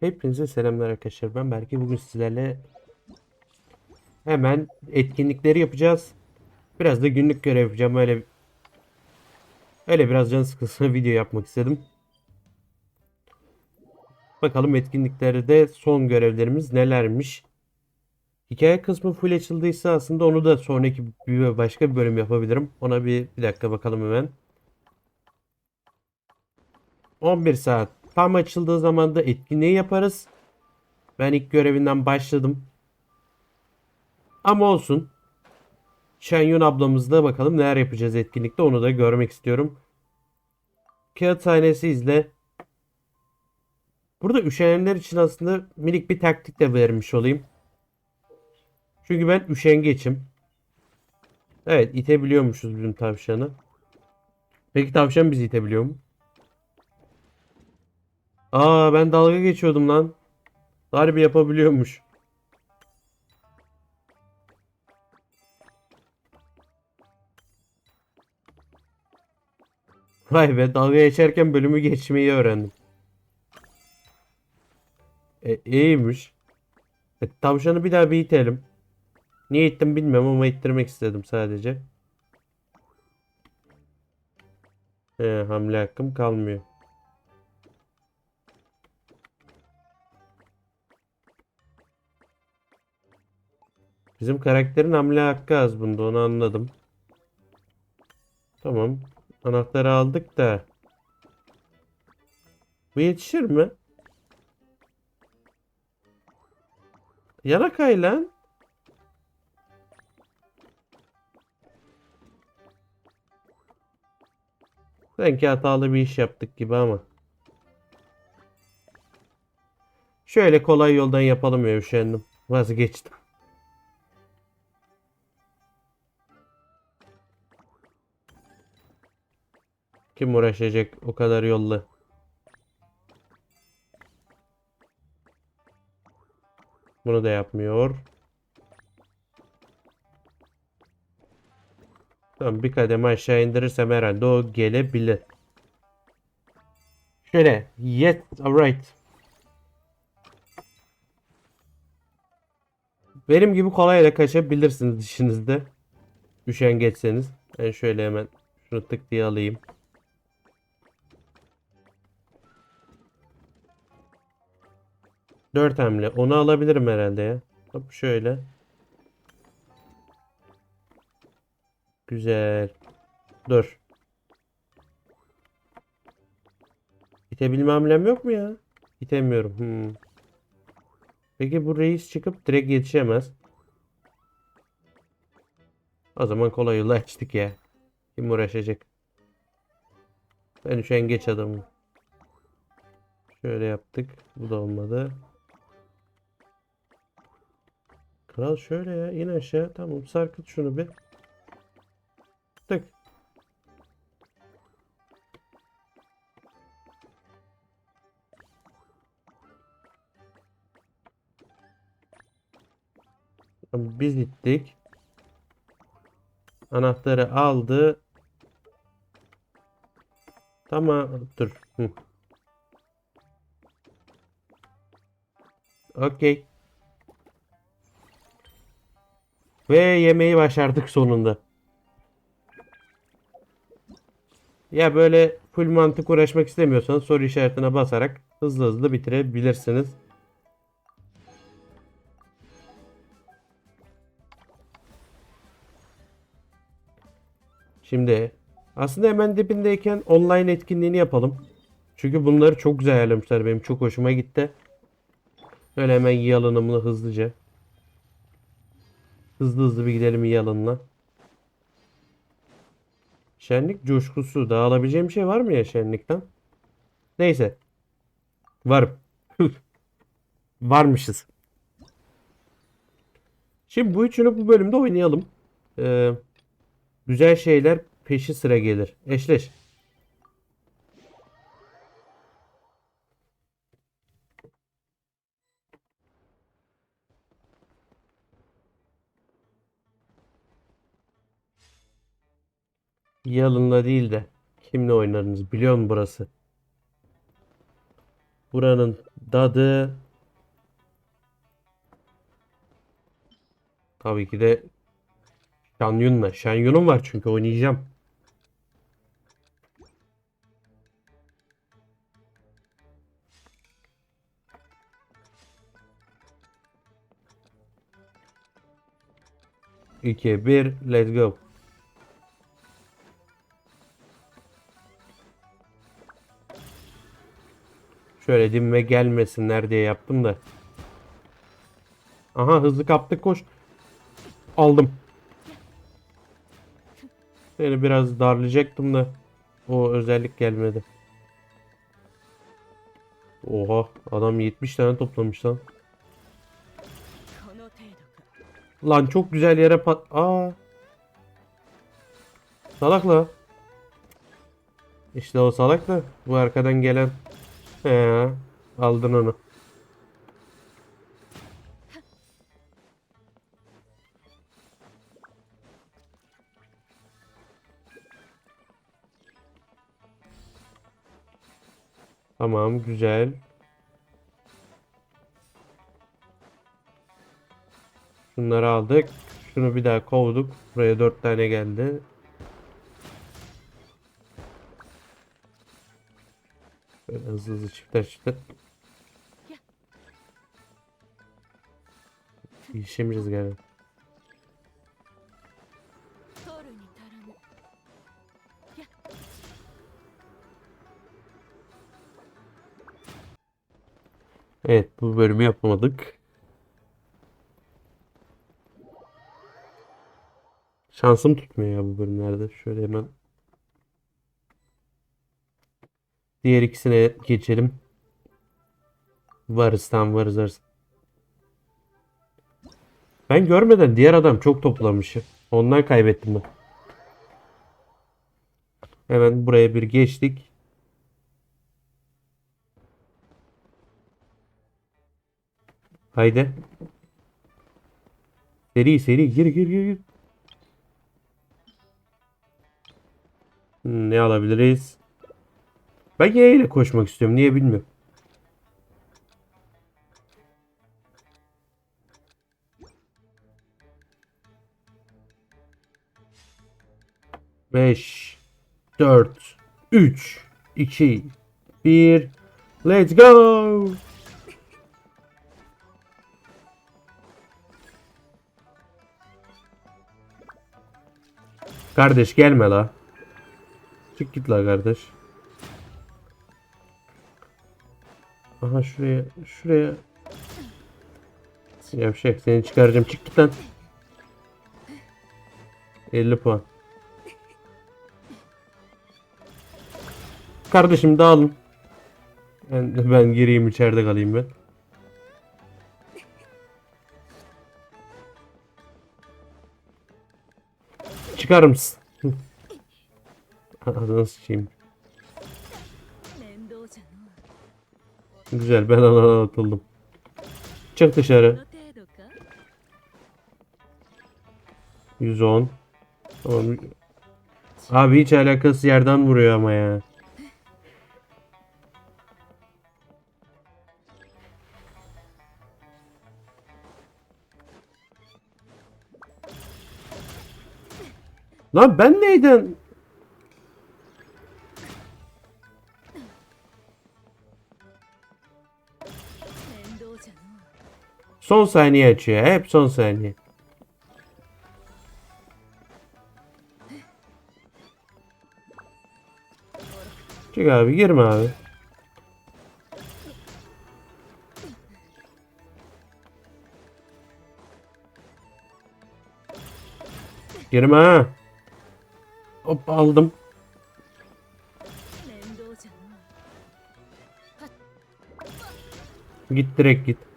Hepinize selamlar arkadaşlar. Ben Berke. Bugün sizlerle hemen etkinlikleri yapacağız. Biraz da günlük görev yapacağım. Öyle öyle biraz can sıkılsın video yapmak istedim. Bakalım etkinliklerde son görevlerimiz nelermiş. Hikaye kısmı full açıldıysa aslında onu da sonraki bir başka bir bölüm yapabilirim. Ona bir, bir dakika bakalım hemen. 11 saat. Tam açıldığı zaman da etkinliği yaparız. Ben ilk görevinden başladım. Ama olsun. Şenyun ablamızla bakalım neler yapacağız etkinlikte onu da görmek istiyorum. Kağıt sahnesi izle. Burada üşenenler için aslında minik bir taktik de vermiş olayım. Çünkü ben üşengeçim. Evet itebiliyormuşuz bizim tavşanı. Peki tavşan bizi itebiliyor mu? Aa ben dalga geçiyordum lan. Harbi yapabiliyormuş. Vay be dalga geçerken bölümü geçmeyi öğrendim. E, iyiymiş. E, tavşanı bir daha bir itelim. Niye ittim bilmiyorum ama ittirmek istedim sadece. He, hamle hakkım kalmıyor. Bizim karakterin hamle hakkı az bunda onu anladım. Tamam. Anahtarı aldık da. Bu yetişir mi? Yana kay lan. Sanki hatalı bir iş yaptık gibi ama. Şöyle kolay yoldan yapalım ya üşendim. Vazgeçtim. Kim uğraşacak o kadar yolla? Bunu da yapmıyor. Tamam bir kademe aşağı indirirsem herhalde o gelebilir. Şöyle. Yes, alright. Benim gibi kolayla kaçabilirsiniz işinizde. Üşengeçseniz. Ben şöyle hemen şunu tık diye alayım. Dört hamle. Onu alabilirim herhalde ya. Hop şöyle. Güzel. Dur. İtebilme hamlem yok mu ya? İtemiyorum. Hmm. Peki bu reis çıkıp direkt yetişemez. O zaman kolay yolu açtık ya. Kim uğraşacak? Ben şu en geç adamım. Şöyle yaptık. Bu da olmadı. Kral şöyle ya. in aşağı. Tamam sarkıt şunu bir. Tık. Biz gittik. Anahtarı aldı. Tamam dur. Okey. Ve yemeği başardık sonunda. Ya böyle full mantık uğraşmak istemiyorsanız soru işaretine basarak hızlı hızlı bitirebilirsiniz. Şimdi aslında hemen dibindeyken online etkinliğini yapalım. Çünkü bunları çok güzel ayarlamışlar. Benim çok hoşuma gitti. Öyle hemen yalanımlı hızlıca. Hızlı hızlı bir gidelim yalanına. Şenlik coşkusu. Daha alabileceğim bir şey var mı ya şenlikten? Neyse. Varım. Varmışız. Şimdi bu üçünü bu bölümde oynayalım. Ee, güzel şeyler peşi sıra gelir. Eşleş. Yalın'la değil de kimle oynarınız biliyor musun burası? Buranın Dadı. Tabii ki de Shanyun'la. Shanyun'um var çünkü oynayacağım. İki, bir, let's go. Şöyle dibime gelmesinler diye yaptım da. Aha hızlı kaptık koş. Aldım. Seni biraz darlayacaktım da. O özellik gelmedi. Oha adam 70 tane toplamış lan. Lan çok güzel yere pat... Aa. Salakla. İşte o salakla. Bu arkadan gelen He, aldın onu. Tamam güzel. Şunları aldık. Şunu bir daha kovduk. Buraya dört tane geldi. hızlı hızlı çiftler çiftler. İlişemeyeceğiz galiba. Evet bu bölümü yapamadık. Şansım tutmuyor ya bu bölümlerde. Şöyle hemen diğer ikisine geçelim. Varız tam varız varız. Ben görmeden diğer adam çok toplamış. Ondan kaybettim ben. Hemen buraya bir geçtik. Haydi. Seri seri gir gir gir gir. Hmm, Ne alabiliriz? Ben Y ile koşmak istiyorum. Niye bilmiyorum. Beş, dört, üç, iki, bir. Let's go. Kardeş gelme la. Çık git la kardeş. Aha şuraya şuraya. Yavşak seni çıkaracağım. Çık git lan. 50 puan. Kardeşim dağılın. Ben, ben gireyim içeride kalayım ben. Çıkar mısın? Ağzına sıçayım. Güzel ben ana atıldım. Çık dışarı. 110. Tamam. Abi hiç alakası yerden vuruyor ama ya. Lan ben neyden Son saniye açıyor. Hep son saniye. Çık abi girme abi. Girme ha. Hop aldım. Git direkt git.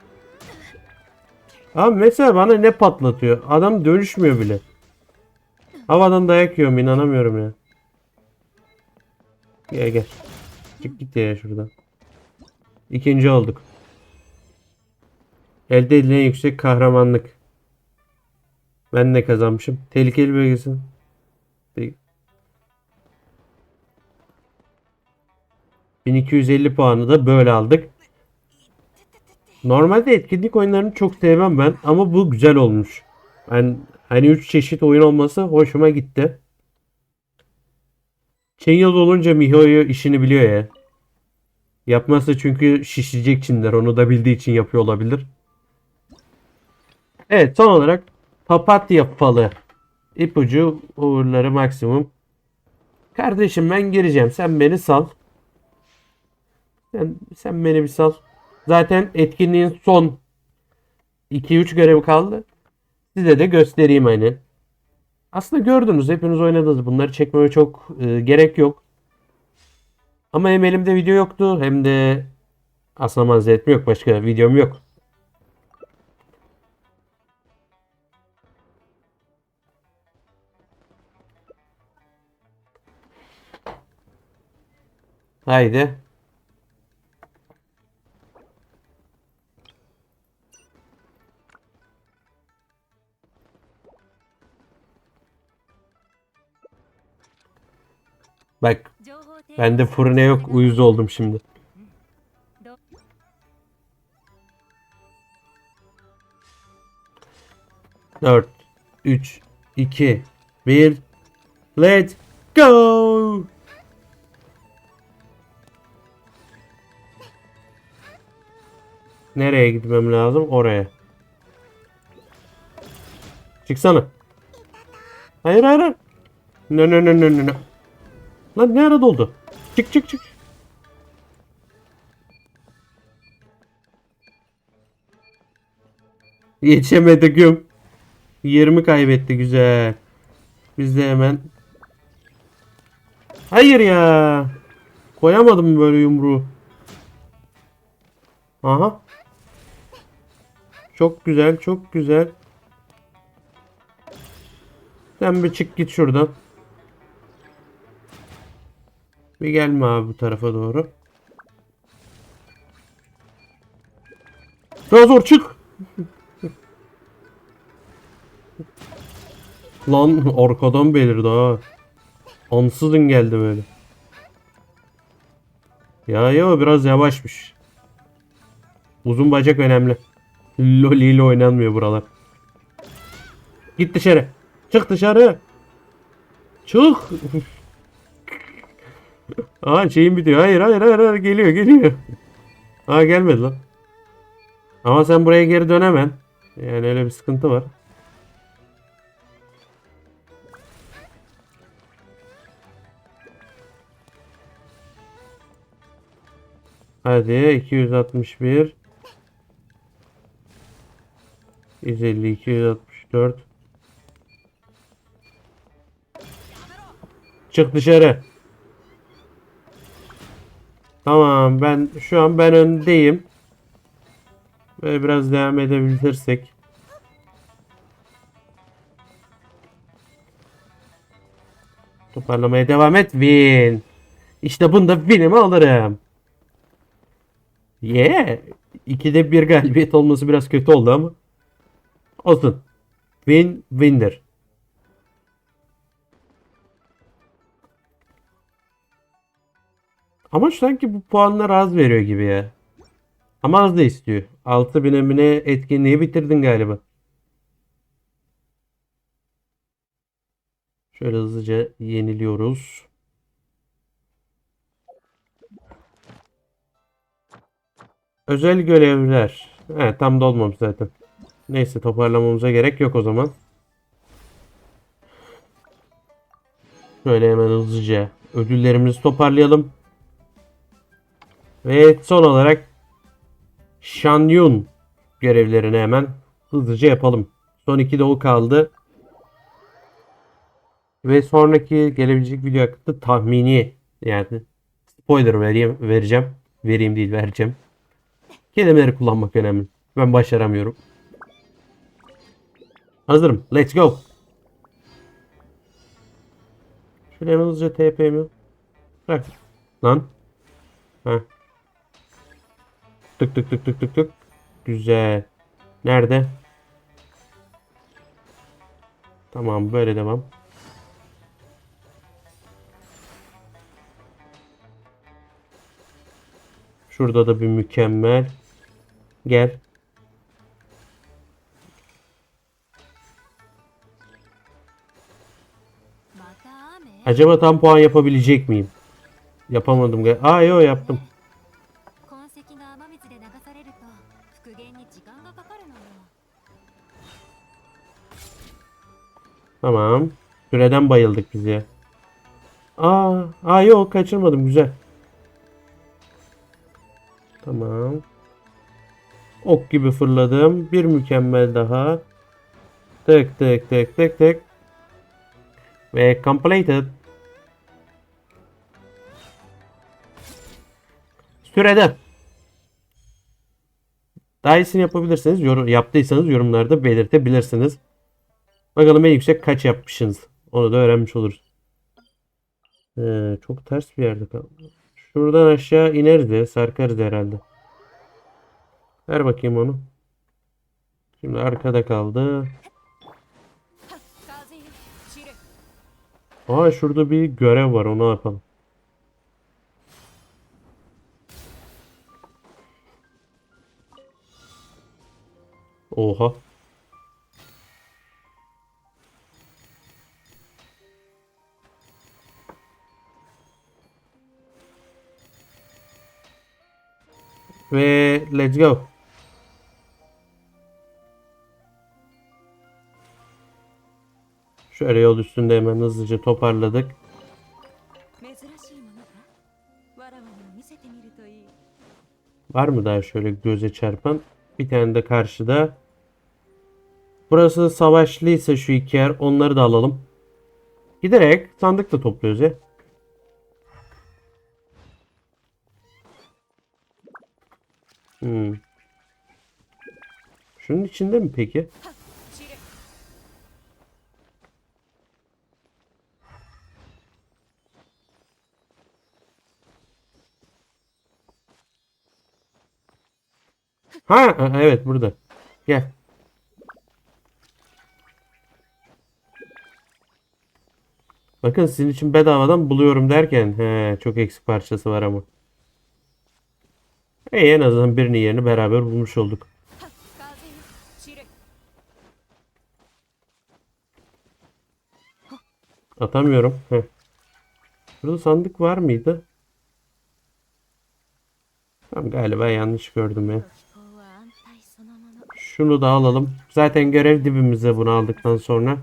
Abi mesela bana ne patlatıyor? Adam dönüşmüyor bile. Havadan dayak yiyorum inanamıyorum ya. Gel gel. Çık git ya şuradan. İkinci olduk. Elde edilen yüksek kahramanlık. Ben ne kazanmışım? Tehlikeli bölgesi. Te- 1250 puanı da böyle aldık. Normalde etkinlik oyunlarını çok sevmem ben ama bu güzel olmuş. Ben hani 3 çeşit oyun olması hoşuma gitti. Chenyos olunca Mihoyo işini biliyor ya. Yapmazsa çünkü şişecek Çinler. Onu da bildiği için yapıyor olabilir. Evet son olarak papatya falı. İpucu uğurları maksimum. Kardeşim ben gireceğim. Sen beni sal. Sen, sen beni bir sal. Zaten etkinliğin son 2-3 görevi kaldı. Size de göstereyim hani. Aslında gördünüz hepiniz oynadınız. Bunları çekmeme çok e, gerek yok. Ama hem elimde video yoktu hem de aslında mazeretim yok. Başka videom yok. Haydi. Bak bende fırına yok uyuz oldum şimdi. Dört, üç, iki, bir. Let's go! Nereye gitmem lazım? Oraya. Çıksana. Hayır hayır hayır. No no no no no. Lan ne ara doldu? Çık çık çık. Yetişemedi güm. 20 kaybetti güzel. Biz de hemen. Hayır ya. Koyamadım böyle yumruğu. Aha. Çok güzel, çok güzel. Sen bir çık git şuradan. Bir gelme abi bu tarafa doğru. Daha zor çık. Lan arkadan belirdi ha. Ansızın geldi böyle. Ya ya biraz yavaşmış. Uzun bacak önemli. Loli ile oynanmıyor buralar. Git dışarı. Çık dışarı. Çık. Aa şeyim bitiyor. Hayır hayır hayır, hayır. geliyor geliyor. Aa gelmedi lan. Ama sen buraya geri dönemen. Yani öyle bir sıkıntı var. Hadi 261 150 264 Çık dışarı. Tamam ben şu an ben öndeyim. Böyle biraz devam edebilirsek. Toparlamaya devam et. Win. İşte bunda win'imi alırım. Yeah. İkide bir galibiyet olması biraz kötü oldu ama. Olsun. Win win'dir. Ama sanki bu puanlar az veriyor gibi ya. Ama az da istiyor. 6000 emine etkinliği bitirdin galiba. Şöyle hızlıca yeniliyoruz. Özel görevler. He, tam dolmamış zaten. Neyse toparlamamıza gerek yok o zaman. Şöyle hemen hızlıca ödüllerimizi toparlayalım. Ve son olarak Shanyun görevlerini hemen hızlıca yapalım. Son iki o kaldı. Ve sonraki gelebilecek video hakkında tahmini yani spoiler vereyim, vereceğim. Vereyim değil vereceğim. Kelimeleri kullanmak önemli. Ben başaramıyorum. Hazırım. Let's go. Şöyle hemen hızlıca TP'mi. Bırak. Lan. Heh. Tık tık tık tık tık tık. Güzel. Nerede? Tamam böyle devam. Şurada da bir mükemmel. Gel. Acaba tam puan yapabilecek miyim? Yapamadım. Aa yo yaptım. Tamam. Süreden bayıldık biz ya. Aa, aa yok kaçırmadım güzel. Tamam. Ok gibi fırladım. Bir mükemmel daha. Tık tık tık tık tık. Ve completed. Sürede. Daha iyisini yapabilirsiniz. Yorum, yaptıysanız yorumlarda belirtebilirsiniz. Bakalım en yüksek kaç yapmışsınız. Onu da öğrenmiş oluruz. Ee, çok ters bir yerde kaldı. Şuradan aşağı ineriz de sarkarız herhalde. Ver bakayım onu. Şimdi arkada kaldı. Aa şurada bir görev var onu yapalım. Oha. Ve let's go. Şöyle yol üstünde hemen hızlıca toparladık. Var mı daha şöyle göze çarpan? Bir tane de karşıda. Burası savaşlıysa şu iki yer onları da alalım. Giderek sandık da topluyoruz ya. Hmm. Şunun içinde mi peki? ha, evet burada. Gel. Bakın sizin için bedavadan buluyorum derken he çok eksik parçası var ama. E en azından birinin yerini beraber bulmuş olduk. Atamıyorum. Heh. Burada sandık var mıydı? Tamam galiba yanlış gördüm ya. Şunu da alalım. Zaten görev dibimize bunu aldıktan sonra.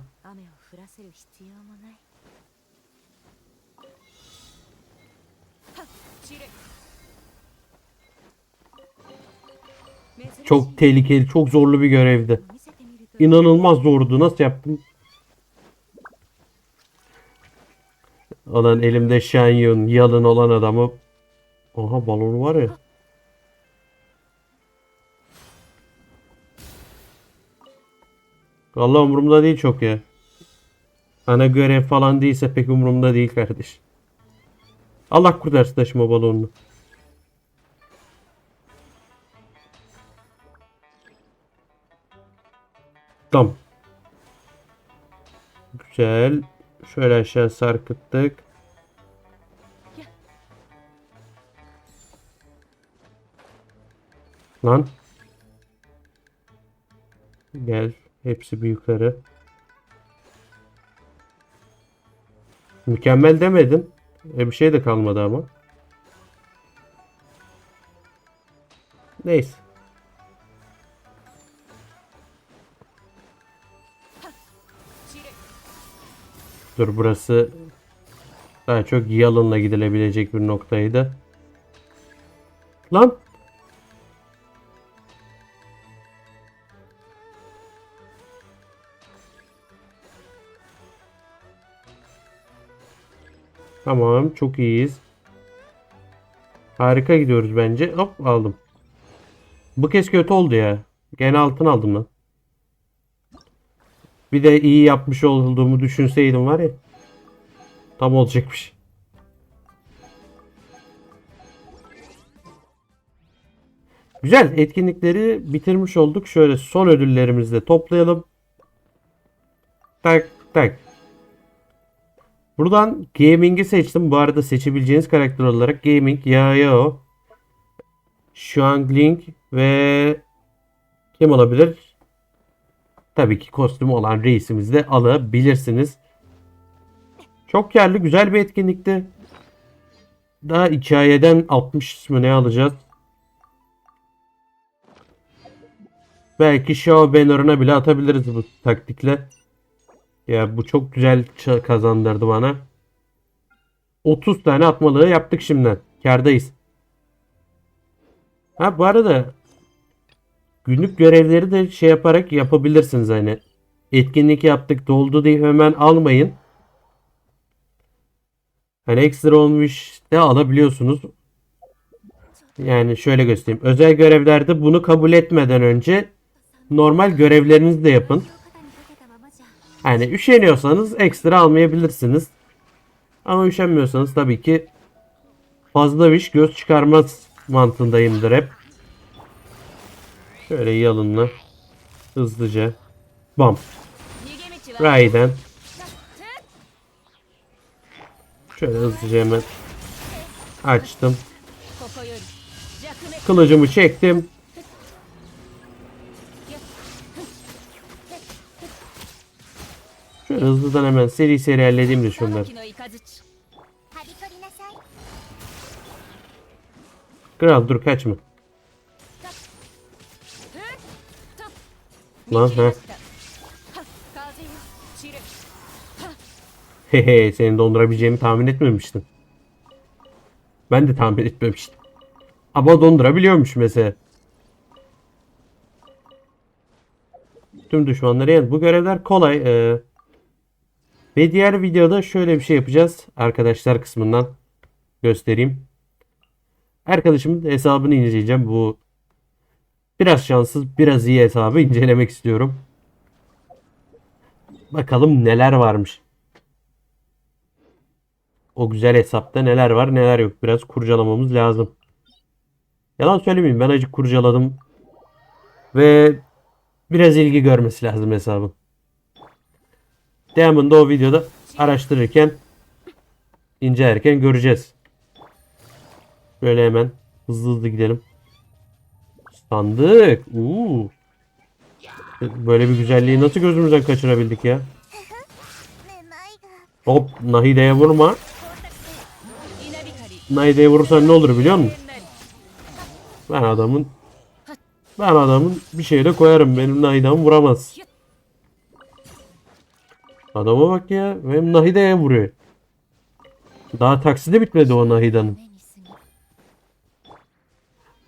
Çok tehlikeli, çok zorlu bir görevdi. İnanılmaz zordu. Nasıl yaptım? Olan elimde Shenyun, yalın olan adamı. Aha balonu var ya. Valla umurumda değil çok ya. Ana görev falan değilse pek umurumda değil kardeş. Allah kurtarsın taşıma balonunu. Tamam. Güzel. Şöyle aşağı sarkıttık. Lan. Gel. Hepsi bir yukarı. Mükemmel demedin. E bir şey de kalmadı ama. Neyse. Dur burası daha çok yalınla gidilebilecek bir noktaydı. Lan. Tamam çok iyiyiz. Harika gidiyoruz bence. Hop aldım. Bu kez kötü oldu ya. Gene altın aldım lan. Bir de iyi yapmış olduğumu düşünseydim var ya. Tam olacakmış. Güzel. Etkinlikleri bitirmiş olduk. Şöyle son ödüllerimizi de toplayalım. Tak tak. Buradan gaming'i seçtim. Bu arada seçebileceğiniz karakter olarak gaming, Yao, Shuangling ve Kim olabilir? Tabii ki kostümü olan reisimizi de alabilirsiniz. Çok yerli güzel bir etkinlikti. Daha hikayeden 60 mı ne alacağız? Belki Shaw banner'ına bile atabiliriz bu taktikle. Ya bu çok güzel kazandırdı bana. 30 tane atmalığı yaptık şimdiden. Kardayız. Ha bu arada Günlük görevleri de şey yaparak yapabilirsiniz hani. Etkinlik yaptık doldu diye hemen almayın. Hani ekstra olmuş de alabiliyorsunuz. Yani şöyle göstereyim. Özel görevlerde bunu kabul etmeden önce normal görevlerinizi de yapın. Yani üşeniyorsanız ekstra almayabilirsiniz. Ama üşenmiyorsanız tabii ki fazla iş göz çıkarmaz mantığındayımdır hep. Şöyle yalınla. Hızlıca. Bam. Raiden. Şöyle hızlıca hemen açtım. Kılıcımı çektim. Şöyle hızlıdan hemen seri seri halledeyim de şunları. Kral dur kaçma. Lan ha. Hehe seni dondurabileceğimi tahmin etmemiştim. Ben de tahmin etmemiştim. Ama dondurabiliyormuş mesela. Tüm düşmanları yen. Bu görevler kolay. Ee, ve diğer videoda şöyle bir şey yapacağız. Arkadaşlar kısmından göstereyim. Arkadaşımın hesabını inceleyeceğim. Bu biraz şanssız, biraz iyi hesabı incelemek istiyorum. Bakalım neler varmış. O güzel hesapta neler var neler yok. Biraz kurcalamamız lazım. Yalan söylemeyeyim ben acık kurcaladım. Ve biraz ilgi görmesi lazım hesabın. Devamında o videoda araştırırken incelerken göreceğiz. Böyle hemen hızlı hızlı gidelim. Sandık. Uuu. Böyle bir güzelliği nasıl gözümüzden kaçırabildik ya? Hop Nahide'ye vurma. Nahide'ye vurursan ne olur biliyor musun? Ben adamın ben adamın bir şeyle koyarım. Benim Nahide'm vuramaz. Adama bak ya. Benim Nahide'ye vuruyor. Daha taksidi bitmedi o Nahide'nin.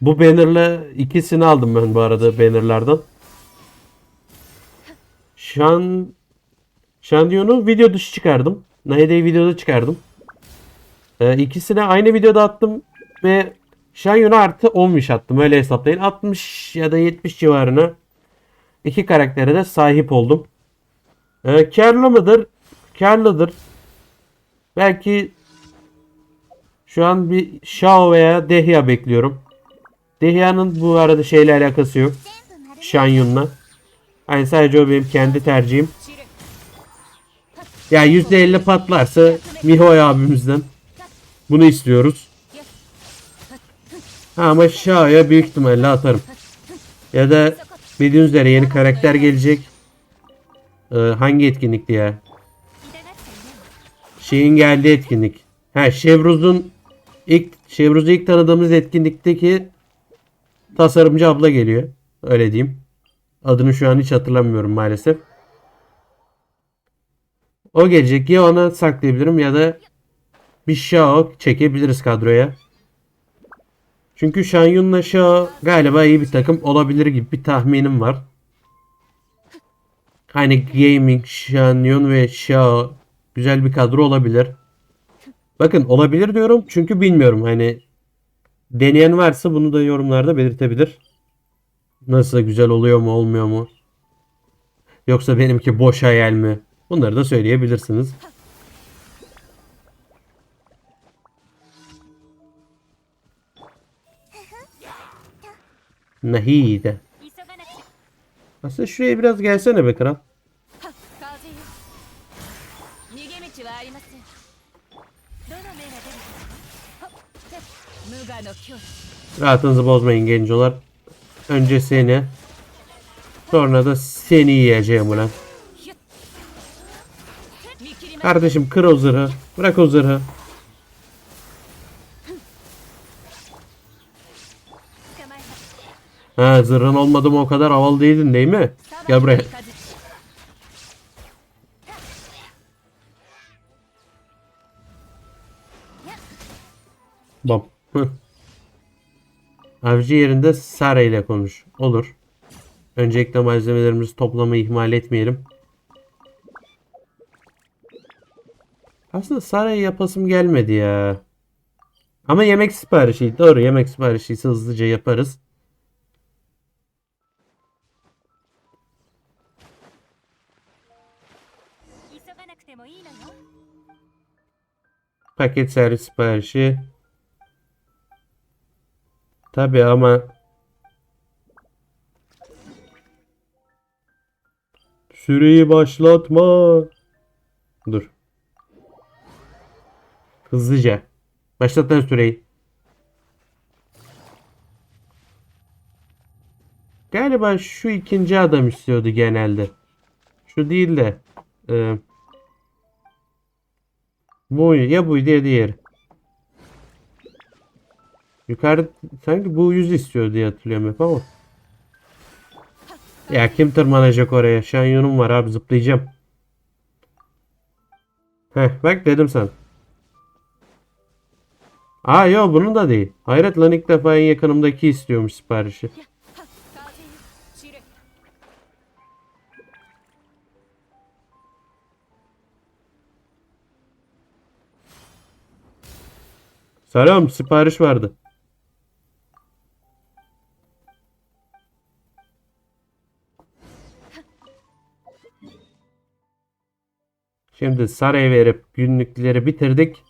Bu bannerle ikisini aldım ben bu arada bannerlardan. Şan Şandiyon'u video dışı çıkardım. Nahide'yi videoda çıkardım. Ee, ikisine aynı videoda attım ve Şanyon'a artı 10'muş attım. Öyle hesaplayın. 60 ya da 70 civarına iki karaktere de sahip oldum. Ee, karlı mıdır? Karlıdır. Belki şu an bir Shao veya Dehya bekliyorum. Dehya'nın bu arada şeyle alakası yok. Shanyun'la. Yani sadece o benim kendi tercihim. Ya yani %50 patlarsa Mihoy abimizden. Bunu istiyoruz. Ha, ama Shao'ya büyük ihtimalle atarım. Ya da bildiğiniz üzere yeni karakter gelecek. Ee, hangi etkinlikti ya? Şeyin geldiği etkinlik. Ha Şevruz'un ilk Şevruz'u ilk tanıdığımız etkinlikteki tasarımcı abla geliyor. Öyle diyeyim. Adını şu an hiç hatırlamıyorum maalesef. O gelecek ya ona saklayabilirim ya da bir Shao çekebiliriz kadroya. Çünkü Shanyun'la Shao galiba iyi bir takım olabilir gibi bir tahminim var. Hani Gaming, Shanyun ve Shao güzel bir kadro olabilir. Bakın olabilir diyorum çünkü bilmiyorum hani Deneyen varsa bunu da yorumlarda belirtebilir. Nasıl güzel oluyor mu olmuyor mu? Yoksa benimki boş hayal mi? Bunları da söyleyebilirsiniz. Nahide. Aslında şuraya biraz gelsene be kral. Rahatınızı bozmayın gencolar. Önce seni. Sonra da seni yiyeceğim ulan. Kardeşim kır o zırhı. Bırak o zırhı. Ha zırhın olmadı mı o kadar havalı değildin değil mi? Gel buraya. Bom. Avcı yerinde Sara ile konuş. Olur. Öncelikle malzemelerimizi toplamayı ihmal etmeyelim. Aslında Sara'ya yapasım gelmedi ya. Ama yemek siparişi. Doğru yemek siparişi hızlıca yaparız. Paket servis siparişi. Tabi ama Süreyi başlatma. Dur. Hızlıca. Başlat lan süreyi. Galiba şu ikinci adam istiyordu genelde. Şu değil de. e, bu ya buydu ya diğeri. Yukarı sanki bu yüz istiyor diye hatırlıyorum hep ama. Ya kim tırmanacak oraya? Şanyonum var abi zıplayacağım. Heh bak dedim sana. Aa yo bunu da değil. Hayret lan ilk defa en yakınımdaki istiyormuş siparişi. Selam sipariş vardı. Şimdi sarayı verip günlükleri bitirdik.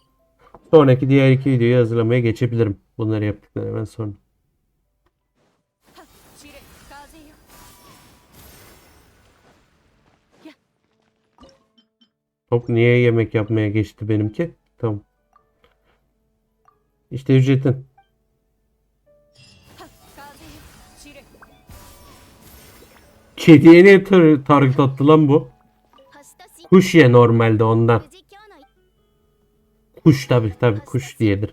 Sonraki diğer iki videoyu hazırlamaya geçebilirim. Bunları yaptıktan hemen sonra. Top niye yemek yapmaya geçti benimki? Tamam. İşte ücretin. Kediye niye tar target attı lan bu? Kuş ya normalde ondan. Kuş tabi tabi kuş diyedir.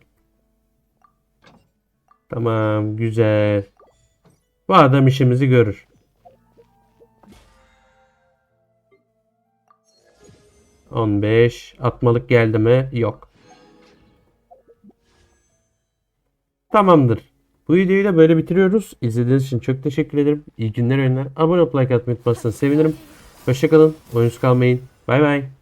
Tamam güzel. Bu adam işimizi görür. On beş. Atmalık geldi mi? Yok. Tamamdır. Bu videoyu da böyle bitiriyoruz. İzlediğiniz için çok teşekkür ederim. İyi günler oyunlar. Abone olup like atmayı unutmazsanız sevinirim. Hoşçakalın. Oyunsuz kalmayın. Bay bay.